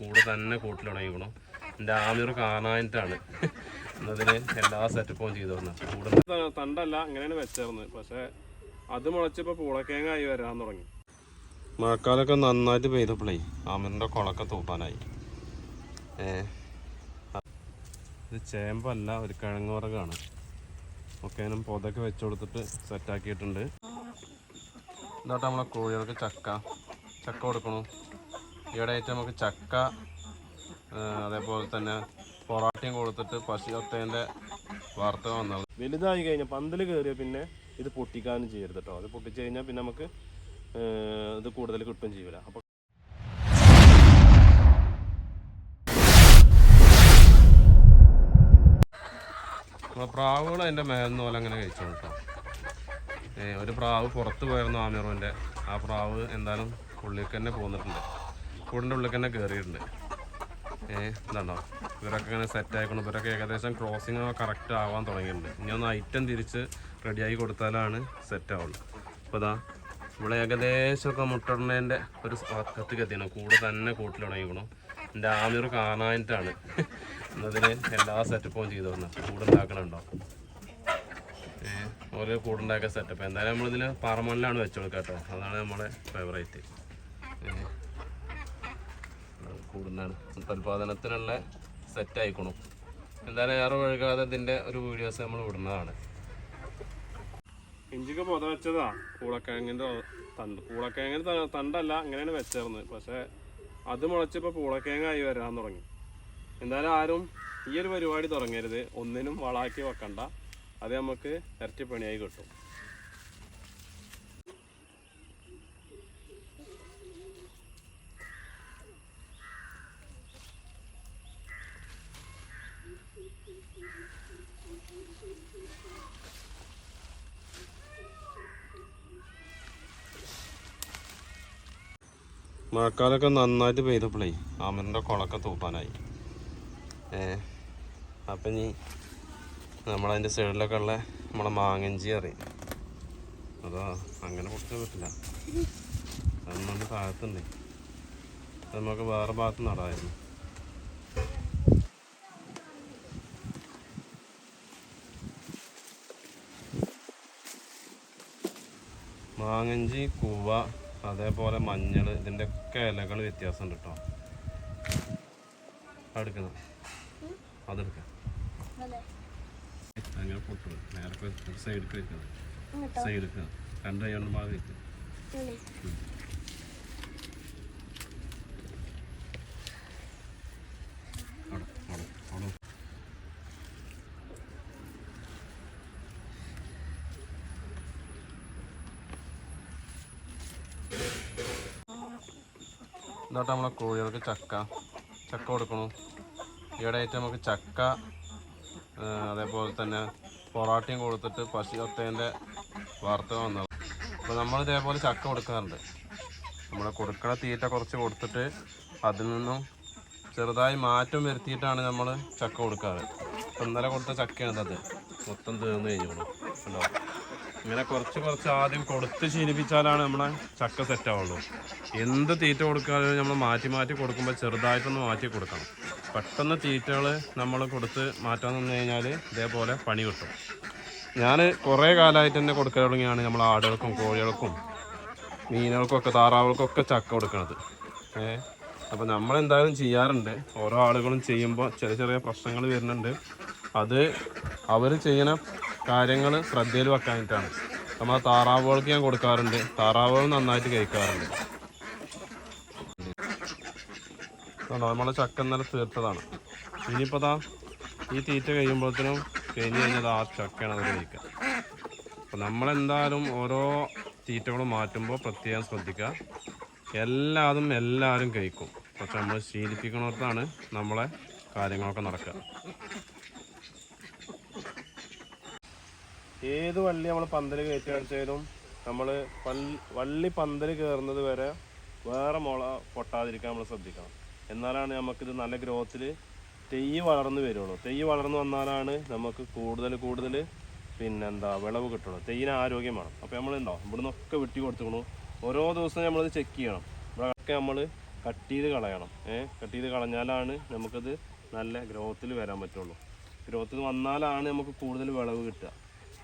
കൂടെ തന്നെ കൂട്ടിൽ എന്റെ എന്റെ ആമിർ കാണാനായിട്ടാണ് എന്നതിന് എല്ലാ സെറ്റപ്പും ചെയ്തു തന്നു. കൂടെ തണ്ടല്ല അങ്ങനെയാണ് വെച്ചിരുന്നത് പക്ഷെ അത് മുളച്ചപ്പോൾ പൂളക്കേങ്ങായി വരാൻ തുടങ്ങി. മഴക്കാലമൊക്കെ നന്നായിട്ട് പെയ്തപ്പോഴേ ആമിറിന്റെ കുളക്കെ തൂപ്പാനായി. ഏ ഇത് ചേമ്പല്ല ഒരു കിഴങ്ങ് വർഗമാണ് ഒക്കെ അതിനും പൊതൊക്കെ വെച്ച് കൊടുത്തിട്ട് സെറ്റാക്കിയിട്ടുണ്ട് എന്നിട്ട് നമ്മളെ കോഴികൾക്ക് ചക്ക. ചക്ക കൊടുക്കണം. ഈയിടെ ആയിട്ട് നമുക്ക് ചക്ക അതേപോലെ തന്നെ പൊറാട്ടയും കൊടുത്തിട്ട് പശു ഒത്തേന്റെ വാർത്ത വന്നത്. വലുതായി കഴിഞ്ഞാൽ പന്തൽ കയറിയ പിന്നെ ഇത് പൊട്ടിക്കാനും ചെയ്യരുത് കേട്ടോ അത് പൊട്ടിച്ച് കഴിഞ്ഞാൽ പിന്നെ നമുക്ക് ഇത് കൂടുതൽ കിട്ടുകയും ചെയ്യില്ല അപ്പോൾ പ്രാവുകൾ അതിന്റെ മേലെന്ന് പോലെ അങ്ങനെ കഴിച്ചു കേട്ടോ. ഒരു പ്രാവ് പുറത്ത് പോയിരുന്നു ആമിറോന്റെ ആ പ്രാവ് എന്തായാലും ഉള്ളിലേക്ക് തന്നെ പോന്നിട്ടുണ്ട്. കൂടിന്റെ ഉള്ളിൽ തന്നെ കയറിയിട്ടുണ്ട് ഏഹ് എന്താണോ ഇവരൊക്കെ ഇങ്ങനെ സെറ്റ് ആയിക്കണം ഇവരൊക്കെ ഏകദേശം ക്രോസിങ് കറക്റ്റ് ആവാൻ തുടങ്ങിയിട്ടുണ്ട്. ഇനി ഒന്ന് ഐറ്റം തിരിച്ച് റെഡിയാക്കി കൊടുത്താലാണ് സെറ്റ് ആവുള്ളൂ. അപ്പോൾ ഇതാ ഇവിടെ ഏകദേശമൊക്കെ മുട്ടടണേന്റെ ഒരു കത്തിക്ക് കൂടെ തന്നെ കൂട്ടിൽ തുടങ്ങിക്കണം എന്റെ ആമിർ കാണാനായിട്ടാണ് എന്നതിന് എല്ലാ സെറ്റപ്പും ചെയ്തു കൂടെ ഉണ്ടാക്കണുണ്ടോ? ഏഹ് ഓരോ കൂടുണ്ടാക്കിയ സെറ്റപ്പ് എന്തായാലും നമ്മളിതിൽ പാറമണിലാണ് വെച്ചു കൊടുക്കാം കേട്ടോ അതാണ് നമ്മുടെ ഫേവറേറ്റ് കൂടുന്നാണ് ഉൽപാദനത്തിനുള്ള സെറ്റ് എന്തായാലും ഏറെ ഒഴുകാതെ ഇതിന്റെ ഒരു വീഡിയോസ് നമ്മൾ വിടുന്നതാണ്. ഇഞ്ചിക്ക് പൊത വെച്ചതാ. പൂളക്കിഴങ്ങിന്റെ തണ്ട്. പൂളക്കിഴങ്ങിന്റെ തണ്ടല്ല അങ്ങനെയാണ് വെച്ചേർന്നത് പക്ഷേ അത് മുളച്ചപ്പോൾ പൂളക്കിഴങ്ങായി വരാൻ തുടങ്ങി. എന്തായാലും ആരും ഈ ഒരു പരിപാടി തുടങ്ങരുത്. ഒന്നിനും വളാക്കി വെക്കണ്ട. അത് നമുക്ക് ഇരട്ടി പണിയായി കിട്ടും. മഴക്കാലമൊക്കെ നന്നായിട്ട് പെയ്തപ്പോഴേ ആമറിന്റെ കുളമൊക്കെ തൂപ്പാനായി. ഏ അപ്പം ഇനി നമ്മളതിന്റെ സൈഡിലൊക്കെ ഉള്ള നമ്മളെ മാങ്ങഞ്ചി അറിയും. അതാ അങ്ങനെ കൊടുക്കാൻ പറ്റില്ല. അതൊന്നും താഴത്തുണ്ട് നമുക്ക് വേറെ ഭാഗത്ത് നടായിരുന്നു മാങ്ങഞ്ചി കൂവ അതേപോലെ മഞ്ഞൾ ഇതിന്റെ ഒക്കെ ഇലകൾ വ്യത്യാസമുണ്ട് കേട്ടോ. അതെടുക്കണം. അതെടുക്കാം. അങ്ങനെ പൊട്ടും. നേരത്തെ സൈഡിലേക്ക് വെക്കണം. സൈഡ് വെക്കുക രണ്ട് കൈ കൊണ്ട് വെക്കുക അവിടെ അവിടെ അവിടെ എന്നിട്ട് നമ്മളെ കോഴികൾക്ക് ചക്ക. ചക്ക കൊടുക്കണം. ഈയിടെ ആയിട്ട് നമുക്ക് ചക്ക അതേപോലെ തന്നെ പൊറാട്ടയും കൊടുത്തിട്ട് പശു ഒത്തേന്റെ വാർത്ത വന്നത്. അപ്പോൾ നമ്മൾ ഇതേപോലെ ചക്ക കൊടുക്കാറുണ്ട്. നമ്മൾ കൊടുക്കണ തീറ്റ കുറച്ച് കൊടുത്തിട്ട് അതിൽ നിന്നും ചെറുതായി മാറ്റം വരുത്തിയിട്ടാണ് നമ്മൾ ചക്ക കൊടുക്കാറ്. ഇന്നലെ കൊടുത്ത ചക്കയാണ് അത്. മൊത്തം തീർന്നു കഴിഞ്ഞു. ഇങ്ങനെ കുറച്ച് കുറച്ച് ആദ്യം കൊടുത്ത് ശീലിപ്പിച്ചാലാണ് നമ്മളെ ചക്ക സെറ്റ് ആവുള്ളൂ. എന്ത് തീറ്റ കൊടുക്കാനും നമ്മൾ മാറ്റി മാറ്റി കൊടുക്കുമ്പോൾ ചെറുതായിട്ടൊന്ന് മാറ്റി കൊടുക്കണം. പെട്ടെന്ന് തീറ്റകൾ നമ്മൾ കൊടുത്ത് മാറ്റാൻ നിന്ന് കഴിഞ്ഞാൽ ഇതേപോലെ പണി കിട്ടും. ഞാൻ കുറേ കാലമായിട്ട് തന്നെ കൊടുക്കാൻ തുടങ്ങിയാണ് നമ്മൾ ആടുകൾക്കും കോഴികൾക്കും മീനുകൾക്കൊക്കെ താറാവുകൾക്കൊക്കെ ചക്ക കൊടുക്കണത്. ഏ അപ്പോൾ നമ്മൾ എന്തായാലും ചെയ്യാറുണ്ട്. ഓരോ ആളുകളും ചെയ്യുമ്പോൾ ചെറിയ ചെറിയ പ്രശ്നങ്ങൾ വരുന്നുണ്ട്. അത് അവർ ചെയ്യണ കാര്യങ്ങൾ ശ്രദ്ധയിൽ വെക്കാനായിട്ടാണ് നമ്മൾ താറാവുകൾക്ക് ഞാൻ കൊടുക്കാറുണ്ട്. താറാവുകൾ നന്നായിട്ട് കഴിക്കാറുണ്ട്. നമ്മളെ ചക്ക ഇന്നലെ തീർത്തതാണ്. ഇനിയിപ്പോൾ ദാ ഈ തീറ്റ കഴിയുമ്പോഴത്തേനും കഴിഞ്ഞ് കഴിഞ്ഞാൽ ആ ചക്കയാണ് അത് കഴിക്കുക. അപ്പം നമ്മളെന്തായാലും ഓരോ തീറ്റകളും മാറ്റുമ്പോൾ പ്രത്യേകം ശ്രദ്ധിക്കുക. എല്ലാതും എല്ലാവരും കഴിക്കും. പക്ഷെ നമ്മൾ ശീലിപ്പിക്കുന്നിടത്താണ് നമ്മളെ കാര്യങ്ങളൊക്കെ നടക്കുക. ഏത് വള്ളി നമ്മൾ പന്തൽ അടിച്ചാലും നമ്മൾ വള്ളി പന്തൽ കയറുന്നത് വരെ വേറെ മുള പൊട്ടാതിരിക്കാൻ നമ്മൾ ശ്രദ്ധിക്കണം. എന്നാലാണ് നമുക്കിത് നല്ല ഗ്രോത്തിൽ തെയ്യ് വളർന്നു വരുള്ളൂ. തെയ്യ് വളർന്നു വന്നാലാണ് നമുക്ക് കൂടുതൽ കൂടുതൽ പിന്നെന്താ വിളവ് കിട്ടുള്ളൂ. തെയ്യിന് ആരോഗ്യം വേണം. അപ്പോൾ നമ്മൾ ഉണ്ടോ? ഇവിടെ നിന്നൊക്കെ വെട്ടി കൊടുത്തുക്കണു. ഓരോ ദിവസവും നമ്മളത് ചെക്ക് ചെയ്യണം. ഇവിടെയൊക്കെ നമ്മൾ കട്ട് ചെയ്ത് കളയണം. ഏ കട്ട് ചെയ്ത് കളഞ്ഞാലാണ് നമുക്കത് നല്ല ഗ്രോത്തിൽ വരാൻ പറ്റുള്ളൂ. ഗ്രോത്തിൽ വന്നാലാണ് നമുക്ക് കൂടുതൽ വിളവ് കിട്ടുക.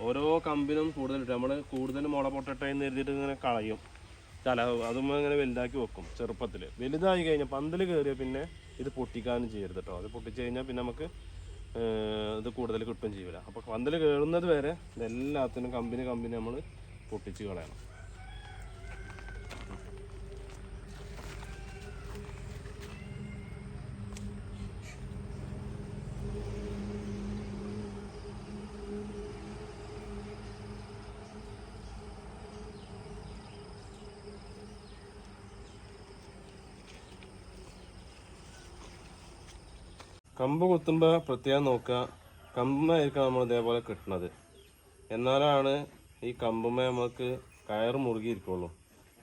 ഓരോ കമ്പിനും കൂടുതൽ നമ്മൾ കൂടുതൽ മുള പൊട്ടട്ടെ എന്ന് എഴുതിയിട്ട് ഇങ്ങനെ കളയും. തല അതും ഇങ്ങനെ വലുതാക്കി വെക്കും ചെറുപ്പത്തിൽ വലുതായി കഴിഞ്ഞാൽ പന്തൽ കയറിയ പിന്നെ ഇത് പൊട്ടിക്കാനും ചെയ്യരുത് കേട്ടോ അത് പൊട്ടിച്ച് കഴിഞ്ഞാൽ പിന്നെ നമുക്ക് ഇത് കൂടുതൽ കിട്ടുകയും ചെയ്യില്ല അപ്പോൾ പന്തൽ കയറുന്നത് വരെ ഇതെല്ലാത്തിനും കമ്പനി കമ്പനി നമ്മൾ പൊട്ടിച്ച് കളയണം. കമ്പ് കുത്തുമ്പോൾ പ്രത്യേകം നോക്കുക. കമ്പുമായിരിക്കും നമ്മൾ ഇതേപോലെ കിട്ടുന്നത് എന്നാലാണ് ഈ കമ്പുമേ നമുക്ക് കയറ് മുറുകിയിരിക്കുള്ളൂ.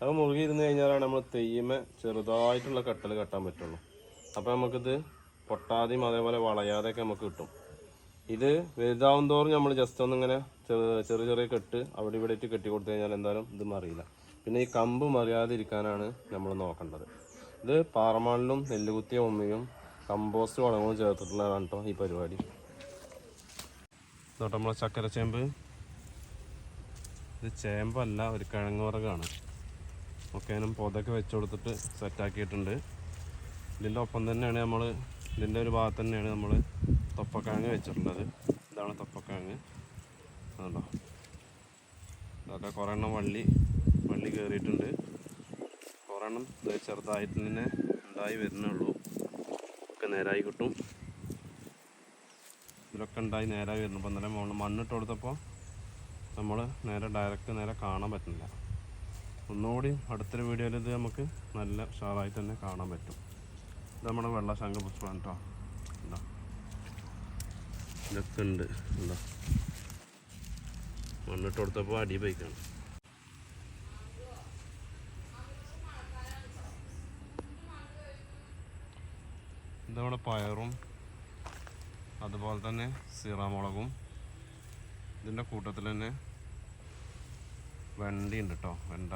അത് മുറുകി ഇരുന്ന് കഴിഞ്ഞാലാണ് നമ്മൾ തെയ്യമ ചെറുതായിട്ടുള്ള കട്ടൽ കെട്ടാൻ പറ്റുള്ളൂ. അപ്പോൾ നമുക്കിത് പൊട്ടാതെയും അതേപോലെ വളയാതെയൊക്കെ നമുക്ക് കിട്ടും. ഇത് വലുതാവും തോറും നമ്മൾ ജസ്റ്റ് ഒന്നിങ്ങനെ ചെറു ചെറിയ ചെറിയ കെട്ട് അവിടെ ഇവിടെ ഇട്ട് കെട്ടി കൊടുത്തു കഴിഞ്ഞാൽ എന്തായാലും ഇത് മറിയില്ല. പിന്നെ ഈ കമ്പ് മറിയാതിരിക്കാനാണ് നമ്മൾ നോക്കേണ്ടത്. ഇത് പാറമാളിലും നെല്ലുകുത്തിയ ഉമ്മയും കമ്പോസ്റ്റ് വളങ്ങളും ചേർത്തിട്ടുള്ളതാണ് കേട്ടോ ഈ പരിപാടി. എന്നിട്ട് നമ്മളെ ചക്കര ചേമ്പ്. ഇത് ചേമ്പല്ല ഒരു കിഴങ്ങ് വർഗമാണ് ഒക്കെ അതിനും പൊതൊക്കെ വെച്ച് കൊടുത്തിട്ട് സെറ്റാക്കിയിട്ടുണ്ട് ഇതിന്റെ ഒപ്പം തന്നെയാണ് നമ്മൾ ഇതിന്റെ ഒരു ഭാഗത്ത് തന്നെയാണ് നമ്മൾ തൊപ്പക്കിഴങ്ങ് വെച്ചിട്ടുള്ളത്. ഇതാണ് തൊപ്പക്കിഴങ്ങ്. അതുണ്ടോ? ഇതൊക്കെ കുറേ എണ്ണം വള്ളി വള്ളി കയറിയിട്ടുണ്ട് കുറേ എണ്ണം ചെറുതായിട്ട് തന്നെ ഉണ്ടായി വരുന്നുള്ളൂ ഒക്കെ നേരായി കിട്ടും. ഇതിലൊക്കെ ഉണ്ടായി നേരായി വരുന്നു. അപ്പോൾ ഇന്നലെ മുകളിൽ മണ്ണിട്ട് കൊടുത്തപ്പോൾ നമ്മൾ നേരെ ഡയറക്റ്റ് നേരെ കാണാൻ പറ്റുന്നില്ല. ഒന്നുകൂടി അടുത്തൊരു വീഡിയോയിൽ ഇത് നമുക്ക് നല്ല ഉഷാറായി തന്നെ കാണാൻ പറ്റും. ഇത് നമ്മുടെ വെള്ള ശംഖപുഷ്പമാണ് കേട്ടോ എന്താ ഇതൊക്കെ ഉണ്ട്. എന്താ മണ്ണിട്ട് കൊടുത്തപ്പോൾ അടി പോയിക്കാണ്. ഇതവിടെ പയറും അതുപോലെ തന്നെ സീറാമുളകും ഇതിന്റെ കൂട്ടത്തിൽ തന്നെ വെണ്ടി. ഉണ്ട് കേട്ടോ വെണ്ട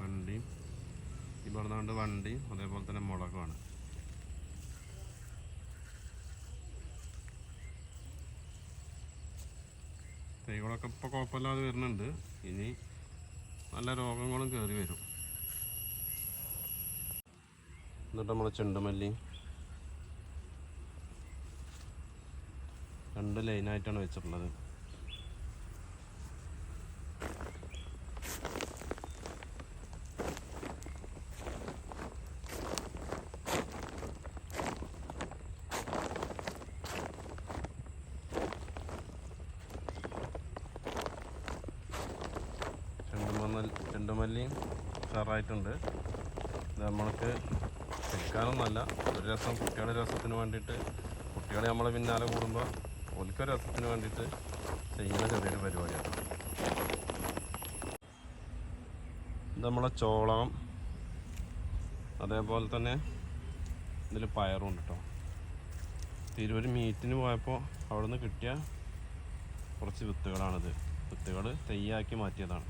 വണ്ടിയും പറഞ്ഞുകൊണ്ട് വണ്ടിയും അതേപോലെ തന്നെ മുളകുമാണ്. തൈകളൊക്കെ ഇപ്പോൾ കുഴപ്പമില്ലാതെ വരുന്നുണ്ട്. ഇനി നല്ല രോഗങ്ങളും കയറി വരും. എന്നിട്ട് നമ്മൾ ചെണ്ടുമല്ലി. രണ്ട് ലൈനായിട്ടാണ് വെച്ചിട്ടുള്ളത്. ചെണ്ടുമല്ലിയും ഉഷാറായിട്ടുണ്ട് ഇത് നമ്മൾക്ക് വിൽക്കാനൊന്നല്ല ഒരു രസം കുട്ടികളുടെ രസത്തിന് വേണ്ടിയിട്ട് കുട്ടികളെ നമ്മളെ പിന്നാലെ കൂടുമ്പോൾ ഓൽക്കൊരു രസത്തിന് വേണ്ടിയിട്ട് ചെയ്യുന്ന ചെറിയൊരു പരിപാടിയാണ്. ഇത് നമ്മളെ ചോളം അതേപോലെ തന്നെ ഇതിൽ പയറും ഉണ്ട് കേട്ടോ തിരുവര് മീറ്റിന് പോയപ്പോൾ അവിടെ നിന്ന് കിട്ടിയ കുറച്ച് വിത്തുകളാണിത്. വിത്തുകൾ തെയ്യാക്കി മാറ്റിയതാണ്.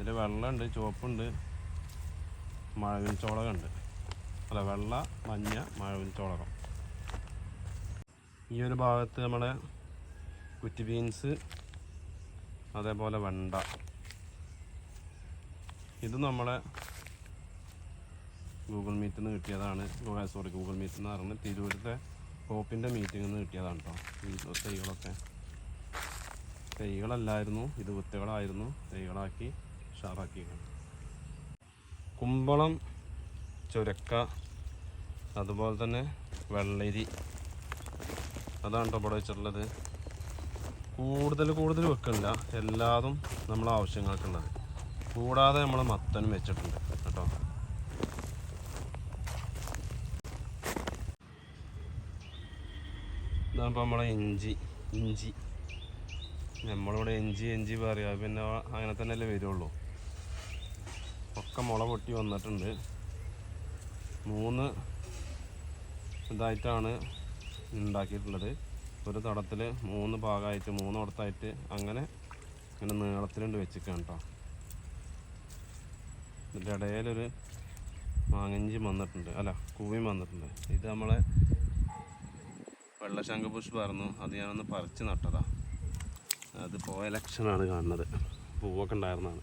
ഇതിൽ വെള്ളമുണ്ട് ചുവപ്പുണ്ട് മഴവിൻ ചോളകമുണ്ട് അല്ല വെള്ള മഞ്ഞ മഴവിൻ ചോളകം. ഈ ഒരു ഭാഗത്ത് നമ്മുടെ കുറ്റി ബീൻസ് അതേപോലെ വെണ്ട. ഇത് നമ്മളെ ഗൂഗിൾ മീറ്റിൽ നിന്ന് കിട്ടിയതാണ് സോറി ഗൂഗിൾ മീറ്റിൽ നിന്ന് പറഞ്ഞ് തിരൂരത്തെ കോപ്പിന്റെ മീറ്റിങ്ങിൽ നിന്ന് കിട്ടിയതാണ് കേട്ടോ ഈ തൈകളൊക്കെ. തൈകളല്ലായിരുന്നു ഇത് വിത്തുകളായിരുന്നു. തൈകളാക്കി ഉഷാറാക്കിയാണ് കുമ്പളം ചുരക്ക അതുപോലെ തന്നെ വെള്ളരി. അതാണ് കേട്ടോ ഇവിടെ വെച്ചിട്ടുള്ളത്. കൂടുതൽ കൂടുതൽ വെക്കണില്ല എല്ലാതും നമ്മളെ ആവശ്യങ്ങൾക്കുള്ളത്. കൂടാതെ നമ്മൾ മത്തനും വെച്ചിട്ടുണ്ട് കേട്ടോ. ഇതാകുമ്പോൾ നമ്മളെ ഇഞ്ചി. ഇഞ്ചി. നമ്മളിവിടെ ഇഞ്ചി ഇഞ്ചി പറയുക പിന്നെ അങ്ങനെ തന്നെയല്ലേ വരുള്ളൂ. ഒക്കെ മുള പൊട്ടി വന്നിട്ടുണ്ട്. മൂന്ന് ഇതായിട്ടാണ് ഉണ്ടാക്കിയിട്ടുള്ളത്. ഒരു തടത്തിൽ മൂന്ന് ഭാഗമായിട്ട് മൂന്നിടത്തായിട്ട് അങ്ങനെ ഇങ്ങനെ നീളത്തിലുണ്ട് വെച്ചിരിക്കുകയാണ് കേട്ടോ ഇതിന്റെ ഇടയിലൊരു മാങ്ങഞ്ചി വന്നിട്ടുണ്ട്. അല്ല കൂവിയും വന്നിട്ടുണ്ട്. ഇത് നമ്മളെ വെള്ളശംഖ പുഷ്പമായിരുന്നു അത് ഞാനൊന്ന് പറിച്ച് നട്ടതാണ് അത് പോയ ലക്ഷണമാണ് കാണുന്നത്. പൂവൊക്കെ ഉണ്ടായിരുന്നതാണ്.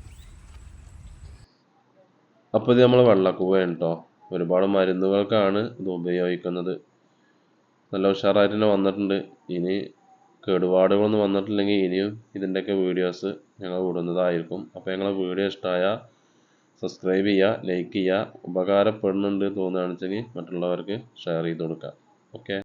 അപ്പോൾ ഇത് നമ്മൾ വെള്ളക്കൂവയാണ് കേട്ടോ ഒരുപാട് മരുന്നുകൾക്കാണ് ഇത് ഉപയോഗിക്കുന്നത്. നല്ല ഉഷാറായിട്ട് തന്നെ വന്നിട്ടുണ്ട്. ഇനി കേടുപാടുകളൊന്നും വന്നിട്ടില്ലെങ്കിൽ ഇനിയും ഇതിന്റെയൊക്കെ വീഡിയോസ് ഞങ്ങൾ വിടുന്നതായിരിക്കും അപ്പോൾ ഞങ്ങളെ വീഡിയോ ഇഷ്ടമായ സബ്സ്ക്രൈബ് ചെയ്യുക ലൈക്ക് ചെയ്യുക. ഉപകാരപ്പെടുന്നുണ്ട് തോന്നുകയാണെന്ന് വെച്ചെങ്കിൽ മറ്റുള്ളവർക്ക് ഷെയർ ചെയ്ത് കൊടുക്കുക. ഓക്കെ